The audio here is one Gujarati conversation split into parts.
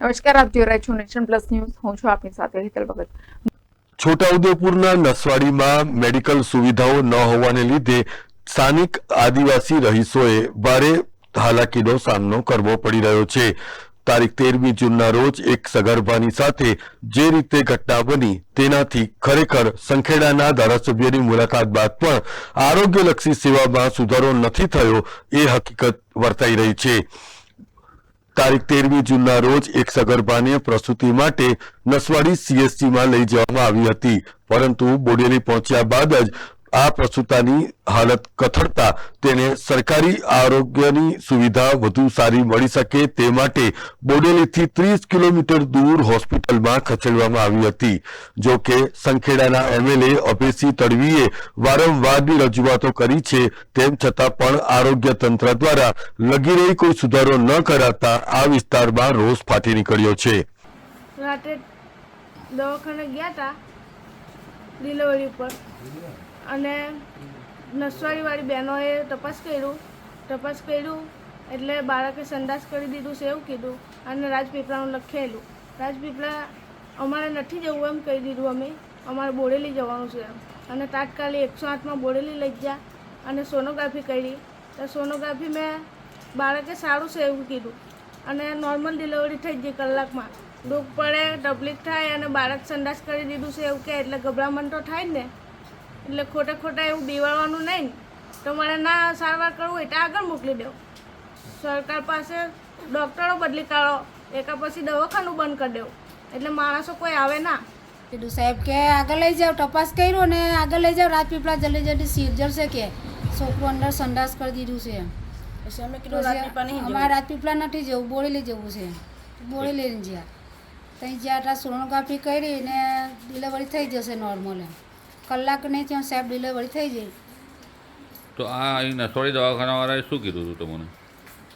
નમસ્કાર, આપ જોઈ રહ્યા છો નેશન પ્લસ ન્યૂઝ. હું છું આપની સાથે હેતલ ભગત. છોટાઉદેપુરના નસવાડીમાં મેડિકલ સુવિધાઓ ન હોવાને લીધે સ્થાનિક આદિવાસી રહીશોએ ભારે હાલાકીનો સામનો કરવો પડી રહ્યો છે. તારીખ તેરમી જૂનના રોજ એક સગર્ભાની સાથે જે રીતે ઘટના બની તેનાથી ખરેખર સંખેડાના ધારાસભ્યની મુલાકાત બાદ પણ આરોગ્યલક્ષી સેવામાં સુધારો નથી થયો એ હકીકત વર્તાઈ રહી છે. તારીખ તેરમી જૂનના રોજ એક સગર્ભાને પ્રસૂતિ માટે નસવાડી સીએસસીમાં લઈ જવામાં આવી હતી. પરંતુ બોડેલી પહોંચ્યા બાદ જ આ પ્રસૂતાની હાલત કથળતા તેને સરકારી આરોગ્યની સુવિધા વધુ સારી મળી શકે તે માટે બોડેલીથી ત્રીસ કિલોમીટર દૂર હોસ્પિટલમાં ખસેડવામાં આવી હતી. જો કે સંખેડાના એમએલએ અભયસિંહ તડવીએ વારંવારની રજૂઆતો કરી છે, તેમ છતાં પણ આરોગ્ય તંત્ર દ્વારા લગી રહી કોઈ સુધારો ન કરાતા આ વિસ્તારમાં રોષ ફાટી નીકળ્યો છે. રાત્રે દવાખાને ગયા હતા ડિલિવરી ઉપર. અને નસવાડીવાળી બહેનોએ તપાસ કર્યું. તપાસ કર્યું એટલે બાળકે સંદાસ કરી દીધું છે એવું કીધું અને રાજપીપળાનું લખેલું. રાજપીપળા અમારે નથી જવું એમ કહી દીધું અમે. અમારે બોડેલી જવાનું છે એમ. અને તાત્કાલિક એકસો આઠમાં બોડેલી લઈ ગયા અને સોનોગ્રાફી કરી. તો સોનોગ્રાફી મેં બાળકે સારું છે એવું કીધું. અને નોર્મલ ડિલિવરી થઈ ગઈ કલાકમાં. દુઃખ પડે, તકલીફ થાય અને બાળક સંદાસ કરી દીધું છે એવું કે એટલે ગભરામણ તો થાય ને. એટલે ખોટા ખોટા એવું બેવાળવાનું નહીં તો મારે ના સારવાર કરવું હોય તો આગળ મોકલી દો સરકાર પાસે ડૉક્ટરો બદલી કાઢો. એકા પછી દવાખાનું બંધ કરી દો એટલે માણસો કોઈ આવે ના. કીધું સાહેબ કે આગળ લઈ જાઓ તપાસ કર્યો ને આગળ લઈ જાઓ. રાજપીપળા જલ્દી જલ્દી સિરજર છે કે? છોકરું અંદર સંડાસ કરી દીધું છે. પછી અમારે રાજપીપળા નથી જવું બોરેલી જવું છે. બોરેલી લઈને જ્યાં. ત્યાં જ્યાં સોનોગ્રાફી કરી ને ડિલિવરી થઈ જશે નોર્મલ એમ. કલાક નહીં ત્યાં સાહેબ ડિલિવરી થઈ જાય. તો આ અહીં નસવાડી દવાખાનાવાળાએ શું કીધું હતું તમને?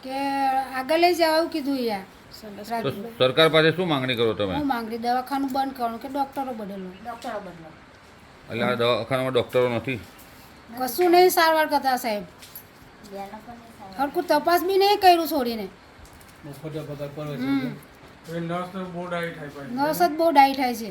કે આગળ લઈ જાવ એવું કીધું યાર. સરકાર પાસે શું માંગણી કરો તમે? હું માંગણી દવાખાનું બંધ કરવાનું કે ડોક્ટરો બદલું એટલે આ દવાખાનામાં ડૉક્ટરો નથી? કશું નહીં સારવાર કરતા સાહેબ. હરકું તપાસ બી નહીં કર્યું છોડીને. નર્સ જ બહુ ડાઈ થાય છે.